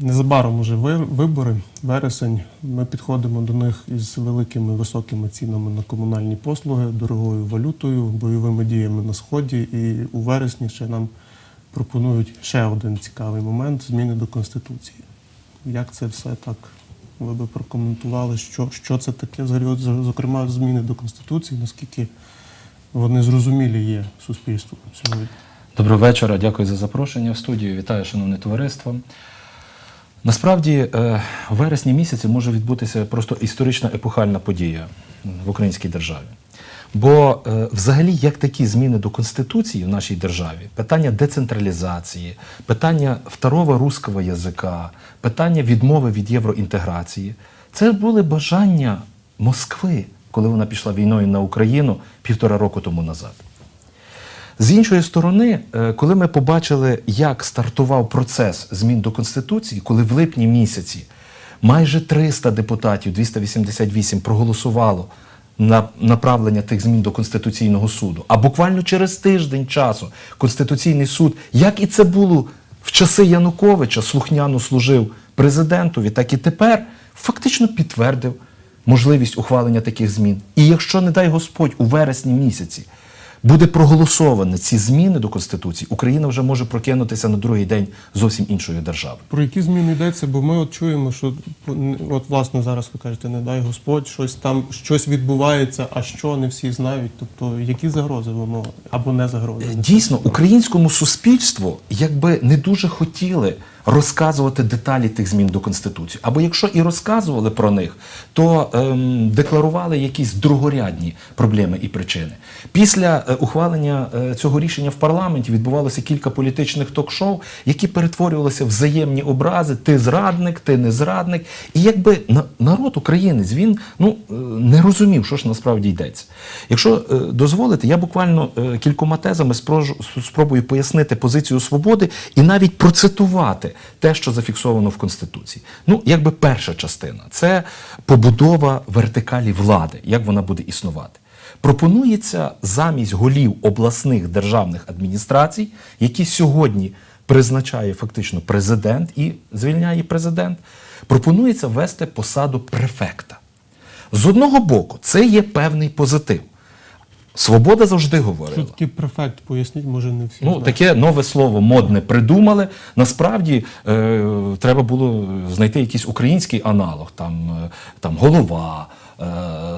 Незабаром уже вибори, вересень. Ми підходимо до них із великими високими цінами на комунальні послуги, дорогою валютою, бойовими діями на сході. І у вересні ще нам пропонують ще один цікавий момент зміни до конституції. Як це все так? Ви би прокоментували, що, що це таке, зокрема, зміни до конституції, наскільки вони зрозумілі є суспільству сьогодні. Доброго вечора, дякую за запрошення в студію. Вітаю, шановне товариство. Насправді, е, в вересні місяці може відбутися просто історична епохальна подія в українській державі. Бо е, взагалі, як такі зміни до Конституції в нашій державі, питання децентралізації, питання второго русского язика, питання відмови від євроінтеграції, це були бажання Москви, коли вона пішла війною на Україну півтора року тому назад. З іншої сторони, е, коли ми побачили, як стартував процес змін до Конституції, коли в липні місяці майже 300 депутатів, 288 проголосувало на направлення тих змін до Конституційного суду, а буквально через тиждень часу Конституційний суд, як і це було в часи Януковича, слухняно служив президентові, так і тепер фактично підтвердив можливість ухвалення таких змін. І якщо, не дай Господь, у вересні місяці буде проголосовані ці зміни до Конституції, Україна вже може прокинутися на другий день зовсім іншою державою. Про які зміни йдеться? Бо ми от чуємо, що от власне зараз ви кажете, не дай Господь, щось там щось відбувається, а що не всі знають. Тобто, які загрози воно або не загрози? Дійсно, українському суспільству якби не дуже хотіли розказувати деталі тих змін до Конституції. Або якщо і розказували про них, то ем, декларували якісь другорядні проблеми і причини. Після е, ухвалення е, цього рішення в парламенті відбувалося кілька політичних ток-шоу, які перетворювалися в взаємні образи: ти зрадник, ти не зрадник. І якби на- народ українець він ну е, не розумів, що ж насправді йдеться. Якщо е, дозволите, я буквально е, кількома тезами спробую пояснити позицію свободи і навіть процитувати те, що зафіксовано в Конституції. Ну, якби перша частина це побудова вертикалі влади, як вона буде існувати. Пропонується замість голів обласних державних адміністрацій, які сьогодні призначає фактично президент і звільняє президент, пропонується ввести посаду префекта. З одного боку, це є певний позитив. Свобода завжди Що говорила. таке префект? Поясніть, може не всі Ну, знають. таке нове слово модне придумали. Насправді е, треба було знайти якийсь український аналог, там, е, там голова, е,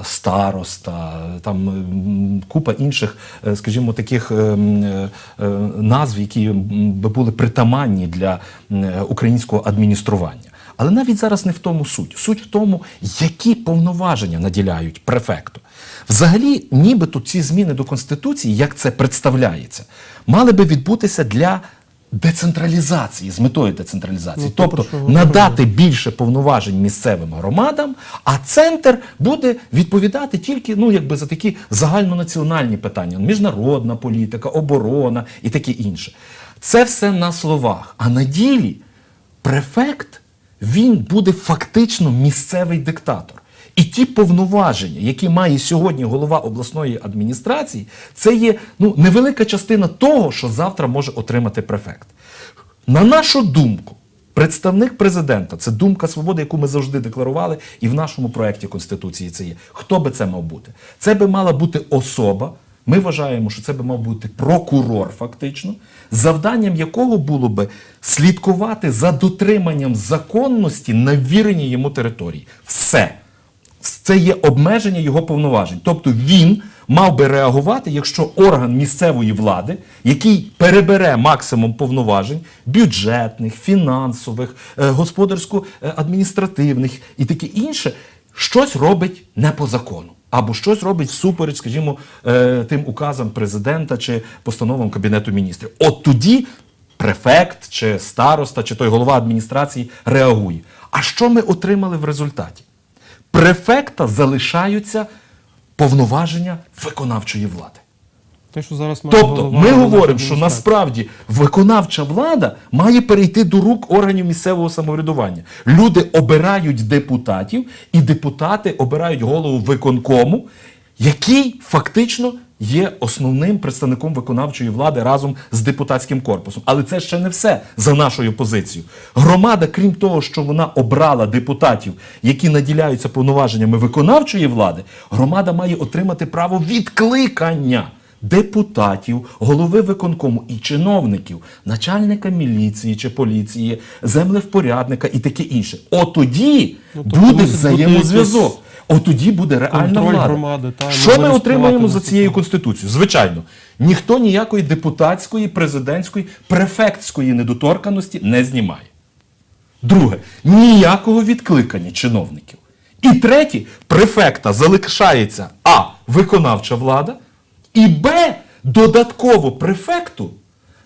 староста, там купа інших, е, скажімо, таких е, е, назв, які би були притаманні для е, українського адміністрування. Але навіть зараз не в тому суть. Суть в тому, які повноваження наділяють префекту. Взагалі, нібито ці зміни до Конституції, як це представляється, мали би відбутися для децентралізації, з метою децентралізації. Ну, тобто що надати більше повноважень місцевим громадам, а центр буде відповідати тільки ну, якби за такі загальнонаціональні питання: міжнародна політика, оборона і таке інше. Це все на словах. А на ділі префект він буде фактично місцевий диктатор. І ті повноваження, які має сьогодні голова обласної адміністрації, це є ну, невелика частина того, що завтра може отримати префект. На нашу думку, представник президента це думка свободи, яку ми завжди декларували, і в нашому проєкті Конституції це є. Хто би це мав бути? Це би мала бути особа. Ми вважаємо, що це би мав бути прокурор, фактично, завданням якого було би слідкувати за дотриманням законності на віреній йому території. Все. Це є обмеження його повноважень. Тобто він мав би реагувати, якщо орган місцевої влади, який перебере максимум повноважень бюджетних, фінансових, е, господарсько-адміністративних і таке інше, щось робить не по закону. Або щось робить всупереч, скажімо, е, тим указам президента чи постановам Кабінету міністрів. От тоді префект, чи староста, чи той голова адміністрації реагує. А що ми отримали в результаті? префекта залишаються повноваження виконавчої влади. Те, що зараз має Тобто голова ми говоримо, що насправді виконавча влада має перейти до рук органів місцевого самоврядування. Люди обирають депутатів, і депутати обирають голову виконкому, який фактично є основним представником виконавчої влади разом з депутатським корпусом. Але це ще не все за нашою позицією. Громада, крім того, що вона обрала депутатів, які наділяються повноваженнями виконавчої влади, громада має отримати право відкликання депутатів, голови виконкому і чиновників, начальника міліції чи поліції, землевпорядника і таке інше. От тоді Ну, тобто буде взаємозв'язок. якийсь От тоді буде реальна контроль влада. громади, та, що ми отримаємо за цією конституцією? Звичайно, ніхто ніякої депутатської, президентської, префектської недоторканості не знімає. Друге, ніякого відкликання чиновників. І третє, префекта залишається А. Виконавча влада, і Б. Додатково префекту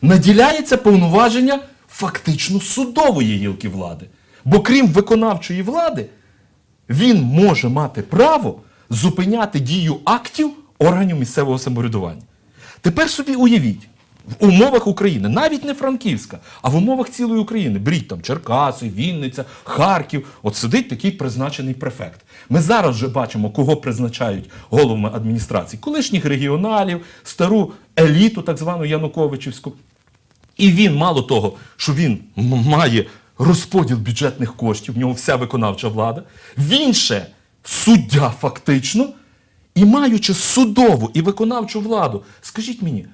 наділяється повноваження фактично судової гілки влади. Бо крім виконавчої влади, він може мати право зупиняти дію актів органів місцевого самоврядування. Тепер собі уявіть, в умовах України, навіть не Франківська, а в умовах цілої України, беріть там Черкаси, Вінниця, Харків, от сидить такий призначений префект. Ми зараз вже бачимо, кого призначають головами адміністрації, колишніх регіоналів, стару еліту, так звану Януковичівську. І він, мало того, що він має розподіл бюджетних коштів, в нього вся виконавча влада, він ще суддя фактично, і маючи судову і виконавчу владу, скажіть мені,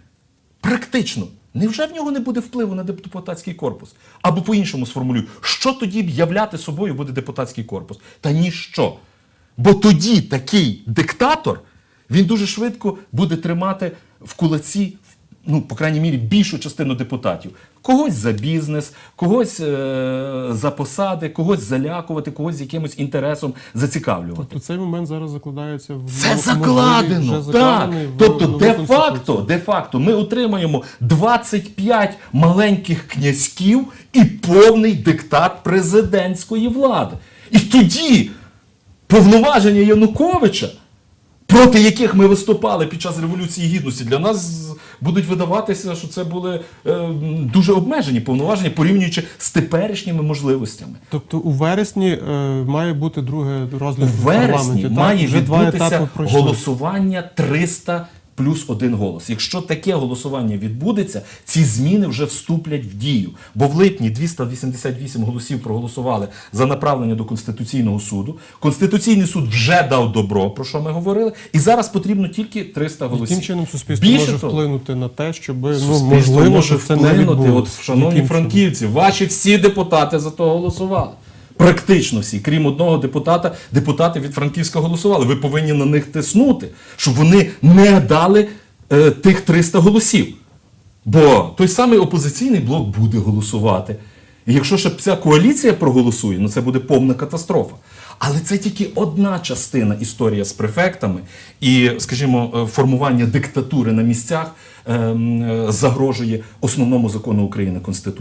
практично, невже в нього не буде впливу на депутатський корпус? Або по-іншому сформулюю, що тоді являти собою буде депутатський корпус? Та ніщо. Бо тоді такий диктатор, він дуже швидко буде тримати в кулаці, ну, по крайній мірі, більшу частину депутатів. Когось за бізнес, когось е- за посади, когось залякувати, когось з якимось інтересом зацікавлювати. Тобто цей момент зараз закладається в Це закладено. Так. в Тобто, де-факто, де-факто, ми отримаємо 25 маленьких князьків і повний диктат президентської влади. І тоді повноваження Януковича, проти яких ми виступали під час Революції Гідності, для нас будуть видаватися, що це були е, дуже обмежені повноваження, порівнюючи з теперішніми можливостями. Тобто у вересні е, має бути друге розгляд У вересні має відбутися голосування 300 плюс один голос. Якщо таке голосування відбудеться, ці зміни вже вступлять в дію. Бо в липні 288 голосів проголосували за направлення до Конституційного суду. Конституційний суд вже дав добро, про що ми говорили, і зараз потрібно тільки 300 голосів. Яким чином суспільство Більше може вплинути на те, щоб ну, можливо, може це не вплинути. відбулося? От, шановні франківці, ваші всі депутати за то голосували. Практично всі, крім одного депутата, депутати від Франківська голосували. Ви повинні на них тиснути, щоб вони не дали е, тих 300 голосів. Бо той самий опозиційний блок буде голосувати. І якщо ще вся коаліція проголосує, ну це буде повна катастрофа. Але це тільки одна частина історії з префектами і, скажімо, е, формування диктатури на місцях ем, е, загрожує основному закону України Конституції.